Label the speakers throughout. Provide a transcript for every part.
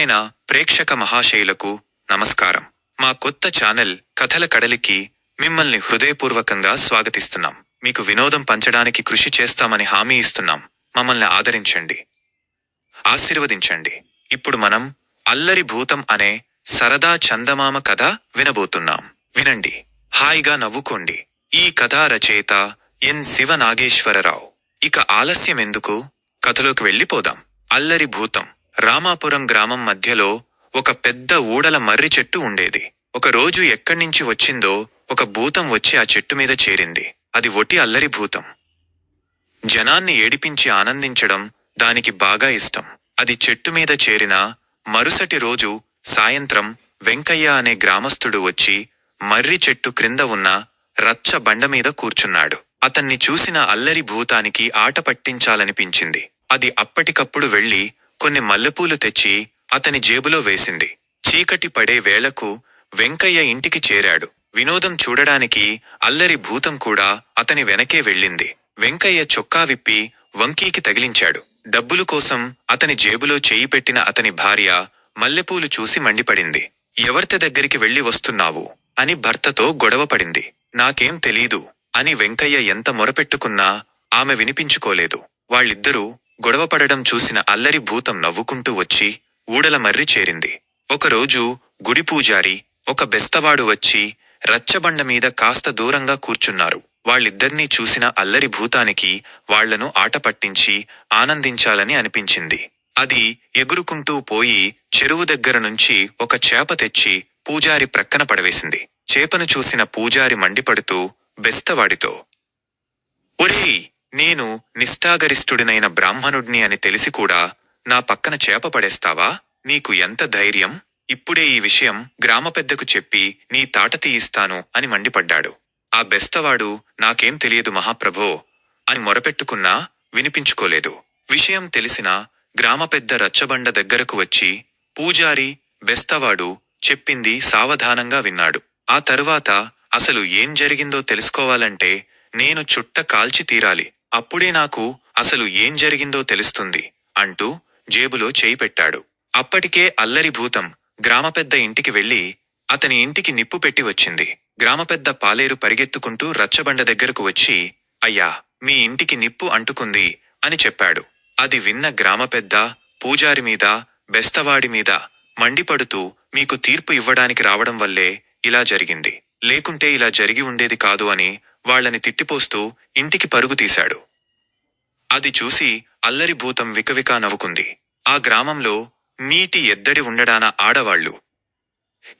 Speaker 1: ప్రియమైన ప్రేక్షక మహాశయులకు నమస్కారం. మా కొత్త ఛానల్ కథల కడలికి మిమ్మల్ని హృదయపూర్వకంగా స్వాగతిస్తున్నాం. మీకు వినోదం పంచడానికి కృషి చేస్తామని హామీ ఇస్తున్నాం. మమ్మల్ని ఆదరించండి. ఆశీర్వదించండి. ఇప్పుడు మనం అల్లరి భూతం అనే సరదా చందమామ కథ వినబోతున్నాం. వినండి. హాయిగా నవ్వుకోండి. ఈ కథా రచయిత ఎన్ శివ నాగేశ్వరరావు ఇక ఆలస్యం ఎందుకు కథలోకి వెళ్ళిపోదాం. అల్లరి భూతం. రామాపురం గ్రామం మధ్యలో ఒక పెద్ద ఊడల మర్రి చెట్టు ఉండేది. ఒకరోజు ఎక్కడ్నించి వచ్చిందో ఒక భూతం వచ్చి ఆ చెట్టు మీద చేరింది. అది ఒటి అల్లరి భూతం. జనాన్ని ఏడిపించి ఆనందించడం దానికి బాగా ఇష్టం. అది చెట్టు మీద చేరిన మరుసటి రోజు సాయంత్రం వెంకయ్య అనే గ్రామస్థుడు వచ్చి మర్రి చెట్టు క్రింద ఉన్న రచ్చ బండ మీద కూర్చున్నాడు. అతన్ని చూసిన అల్లరి భూతానికి ఆట పట్టించాలనిపించింది. అది అప్పటికప్పుడు వెళ్ళి కొన్ని మల్లెపూలు తెచ్చి అతని జేబులో వేసింది. చీకటి పడే వేళకు వెంకయ్య ఇంటికి చేరాడు. వినోదం చూడడానికి అల్లరి భూతం కూడా అతని వెనకే వెళ్ళింది. వెంకయ్య చొక్కా విప్పి వంకీకి తగిలించాడు. డబ్బులు కోసం అతని జేబులో చేయి పెట్టిన అతని భార్య మల్లెపూలు చూసి మండిపడింది. ఎవరిత దగ్గరికి వెళ్ళి వస్తున్నావు? అని భర్తతో గొడవపడింది నాకేం తెలీదు అని వెంకయ్య ఎంత మొరపెట్టుకున్నా ఆమె వినిపించుకోలేదు. వాళ్ళిద్దరూ గొడవపడడం చూసిన అల్లరి భూతం నవ్వుకుంటూ వచ్చి ఊడల మర్రి చేరింది. ఒకరోజు గుడి పూజారి ఒక బెస్తవాడు వచ్చి రచ్చబండ మీద కాస్త దూరంగా కూర్చున్నారు. వాళ్ళిద్దర్నీ చూసిన అల్లరి భూతానికి వాళ్ళను ఆట పట్టించి ఆనందించాలని అనిపించింది. అది ఎగురుకుంటూ పోయి చెరువు దగ్గర నుంచి ఒక చేప తెచ్చి పూజారి ప్రక్కన పడవేసింది. చేపను చూసిన పూజారి మండిపడుతూ బెస్తవాడితో ఒరేయ్ నేను నిష్ఠాగరిష్ఠుడినైన బ్రాహ్మణుడిని అని తెలిసి కూడా నా పక్కన చేప పడేస్తావా నీకు ఎంత ధైర్యం? ఇప్పుడే ఈ విషయం గ్రామ పెద్దకు చెప్పి నీ తాట తీయిస్తాను అని మండిపడ్డాడు. ఆ బెస్తవాడు నాకేం తెలియదు మహాప్రభో అని మొరపెట్టుకున్నా వినిపించుకోలేదు. విషయం తెలిసిన గ్రామ పెద్ద రచ్చబండ దగ్గరకు వచ్చి పూజారి బెస్తవాడు చెప్పింది సావధానంగా విన్నాడు. ఆ తరువాత అసలు ఏం జరిగిందో తెలుసుకోవాలంటే నేను చుట్ట కాల్చి తీరాలి. అప్పుడే నాకు అసలు ఏం జరిగిందో తెలుస్తుంది అంటూ జేబులో చేయి పెట్టాడు. అప్పటికే అల్లరి భూతం గ్రామ పెద్ద ఇంటికి వెళ్ళి అతని ఇంటికి నిప్పు పెట్టి వచ్చింది. గ్రామపెద్ద పాలేరు పరిగెత్తుకుంటూ రచ్చబండ దగ్గరకు వచ్చి అయ్యా మీ ఇంటికి నిప్పు అంటుకుంది అని చెప్పాడు. అది విన్న గ్రామ పెద్ద పూజారి మీద బెస్తవాడి మీద మండిపడుతూ మీకు తీర్పు ఇవ్వడానికి రావడం వల్లే ఇలా జరిగింది. లేకుంటే ఇలా జరిగి ఉండేది కాదు అని వాళ్ళని తిట్టిపోస్తూ ఇంటికి పరుగుతీశాడు అది చూసి అల్లరి భూతం వికవికా నవ్వుకుంది. ఆ గ్రామంలో నీటి ఎద్దడి ఉండడాన ఆడవాళ్ళు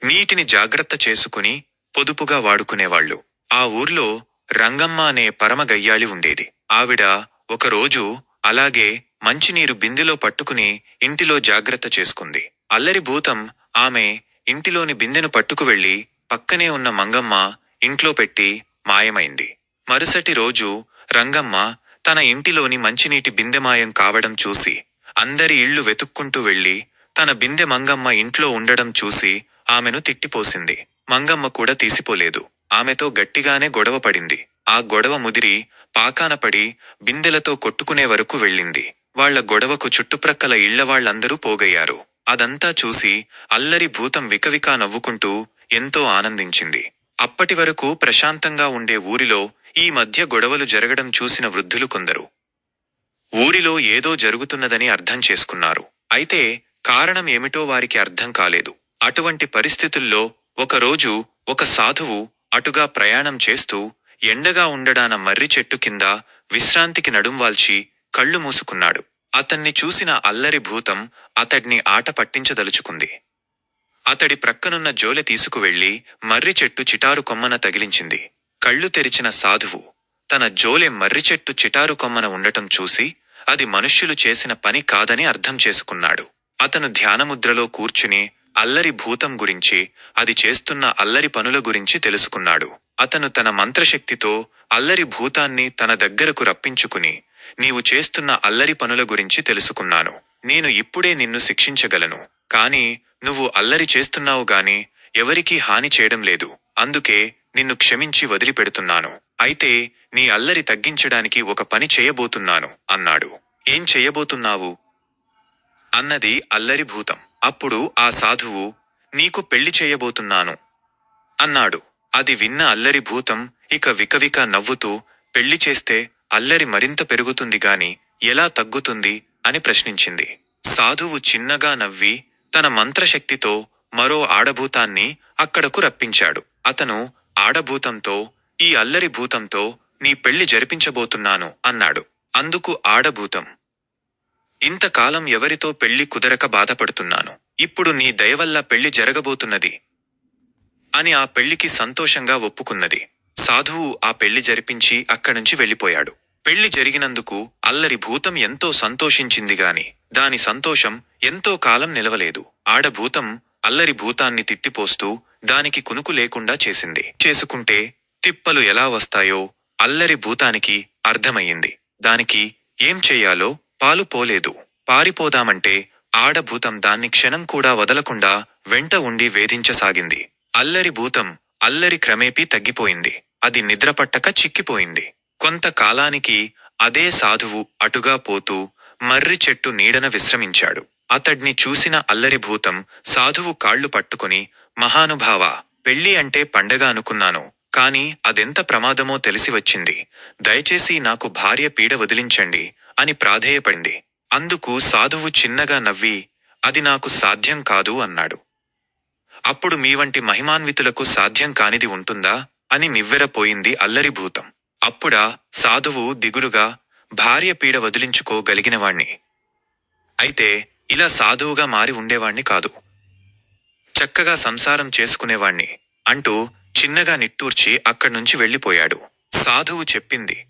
Speaker 1: నీటిని జాగ్రత్త చేసుకుని పొదుపుగా వాడుకునేవాళ్ళు ఆ ఊర్లో రంగమ్మ అనే పరమగయ్యాళి ఉండేది. ఆవిడ ఒకరోజు అలాగే మంచినీరు బిందెలో పట్టుకుని ఇంటిలో జాగ్రత్త చేసుకుంది. అల్లరి భూతం ఆమె ఇంటిలోని బిందెను పట్టుకు వెళ్ళి పక్కనే ఉన్న మంగమ్మ ఇంట్లో పెట్టి మాయమైంది. మరుసటి రోజు రంగమ్మ తన ఇంటిలోని మంచినీటి బిందెమాయం కావడం చూసి అందరి ఇళ్ళు వెతుక్కుంటూ వెళ్ళి తన బిందె మంగమ్మ ఇంట్లో ఉండడం చూసి ఆమెను తిట్టిపోసింది. మంగమ్మ కూడా తీసిపోలేదు. ఆమెతో గట్టిగానే గొడవ పడింది. ఆ గొడవ ముదిరి పాకాన పడి బిందెలతో కొట్టుకునే వరకు వెళ్ళింది. వాళ్ళ గొడవకు చుట్టుప్రక్కల ఇళ్ళవాళ్ళందరూ పోగయ్యారు. అదంతా చూసి అల్లరి భూతం వికవికా నవ్వుకుంటూ ఎంతో ఆనందించింది. అప్పటి వరకు ప్రశాంతంగా ఉండే ఊరిలో ఈ మధ్య గొడవలు జరగడం చూసిన వృద్ధులు కొందరు. ఊరిలో ఏదో జరుగుతున్నదని అర్థం చేసుకున్నారు. అయితే కారణం ఏమిటో వారికి అర్థం కాలేదు. అటువంటి పరిస్థితుల్లో ఒకరోజు ఒక సాధువు అటుగా ప్రయాణం చేస్తూ ఎండగా ఉండడాన మర్రి చెట్టు కింద విశ్రాంతికి నడుంవాల్చి కళ్ళు మూసుకున్నాడు. అతన్ని చూసిన అల్లరి భూతం అతడ్ని ఆట పట్టించదలుచుకుంది. అతడి ప్రక్కనున్న జోలె తీసుకువెళ్ళి మర్రి చెట్టు చిటారు కొమ్మన తగిలించింది. కళ్ళు తెరిచిన సాధువు తన జోలె మర్రి చెట్టు చిటారు కొమ్మన ఉండటం చూసి అది మనుష్యులు చేసిన పని కాదని అర్థం చేసుకున్నాడు. అతను ధ్యానముద్రలో కూర్చుని అల్లరి భూతం గురించి అది చేస్తున్న అల్లరి పనుల గురించి తెలుసుకున్నాడు. అతను తన మంత్రశక్తితో అల్లరి భూతాన్ని తన దగ్గరకు రప్పించుకుని నీవు చేస్తున్న అల్లరి పనుల గురించి తెలుసుకున్నాను. నేను ఇప్పుడే నిన్ను శిక్షించగలను. కాని నువ్వు అల్లరి చేస్తున్నావు గాని ఎవరికీ హాని చేయడం లేదు. అందుకే నిన్ను క్షమించి వదిలిపెడుతున్నాను. అయితే నీ అల్లరి తగ్గించడానికి ఒక పని చేయబోతున్నాను అన్నాడు. ఏం చెయ్యబోతున్నావు అన్నది అల్లరి భూతం. అప్పుడు ఆ సాధువు నీకు పెళ్ళి చేయబోతున్నాను అన్నాడు. అది విన్న అల్లరి భూతం ఇక వికవిక నవ్వుతూ పెళ్ళి చేస్తే అల్లరి మరింత పెరుగుతుంది గాని ఎలా తగ్గుతుంది అని ప్రశ్నించింది. సాధువు చిన్నగా నవ్వి తన మంత్రశక్తితో మరో ఆడభూతాన్ని అక్కడకు రప్పించాడు. అతను ఆడభూతంతో ఈ అల్లరి భూతంతో నీ పెళ్ళి జరిపించబోతున్నాను అన్నాడు. అందుకు ఆడభూతం ఇంతకాలం ఎవరితో పెళ్ళి కుదరక బాధపడుతున్నాను? ఇప్పుడు నీ దయవల్ల పెళ్ళి జరగబోతున్నది అని ఆ పెళ్ళికి సంతోషంగా ఒప్పుకున్నది. సాధువు ఆ పెళ్ళి జరిపించి అక్కడుంచి వెళ్ళిపోయాడు. పెళ్ళి జరిగినందుకు అల్లరి భూతం ఎంతో సంతోషించింది గాని దాని సంతోషం ఎంతో కాలం నిలవలేదు. ఆడభూతం అల్లరి భూతాన్ని తిట్టిపోస్తూ దానికి కునుకు లేకుండా చేసింది. చేసుకుంటే తిప్పలు ఎలా వస్తాయో అల్లరి భూతానికి అర్థమయ్యింది. దానికి ఏం చెయ్యాలో పాలు పోలేదు. పారిపోదామంటే ఆడభూతం దాన్ని క్షణం కూడా వదలకుండా వెంట ఉండి వేధించసాగింది. అల్లరి భూతం అల్లరి క్రమేపీ తగ్గిపోయింది. అది నిద్రపట్టక చిక్కిపోయింది. కొంతకాలానికి అదే సాధువు అటుగా పోతూ మర్రి చెట్టు నీడన విశ్రమించాడు. అతడ్ని చూసిన అల్లరిభూతం సాధువు కాళ్ళు పట్టుకుని మహానుభావా పెళ్ళి అంటే పండగ అనుకున్నాను కాని అదెంత ప్రమాదమో తెలిసి వచ్చింది. దయచేసి నాకు భార్య పీడ వదిలించండి అని ప్రాధేయపడింది. అందుకు సాధువు చిన్నగా నవ్వి అది నాకు సాధ్యం కాదు అన్నాడు. అప్పుడు మీ వంటి మహిమాన్వితులకు సాధ్యం కానిది ఉంటుందా? అని నివ్వెరపోయింది అల్లరిభూతం అప్పుడా సాధువు దిగులుగా భార్య పీడ వదిలించుకోగలిగినవాణ్ణి. అయితే ఇలా సాధువుగా మారి ఉండేవాణ్ణి కాదు. చక్కగా సంసారం చేసుకునేవాణ్ణి అంటూ చిన్నగా నిట్టూర్చి అక్కడ్నుంచి వెళ్ళిపోయాడు. సాధువు చెప్పింది.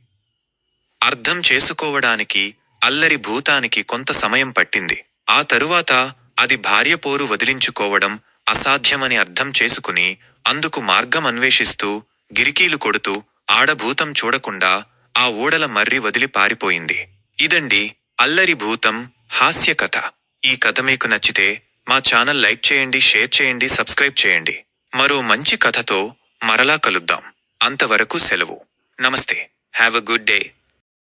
Speaker 1: అర్థం చేసుకోవడానికి అల్లరి భూతానికి కొంత సమయం పట్టింది. ఆ తరువాత అది భార్య పోరు వదిలించుకోవడం అసాధ్యమని అర్థం చేసుకుని అందుకు మార్గం అన్వేషిస్తూ గిరికీలు కొడుతూ ఆడభూతం చూడకుండా ఆ ఊడల మర్రి వదిలి పారిపోయింది. ఇదండి అల్లరి భూతం హాస్య కథ. ఈ కథ మీకు నచ్చితే మా ఛానల్ లైక్ చేయండి షేర్ చేయండి సబ్స్క్రైబ్ చేయండి. మరో మంచి కథతో మరలా కలుద్దాం. అంతవరకు సెలవు. నమస్తే. Have a good day.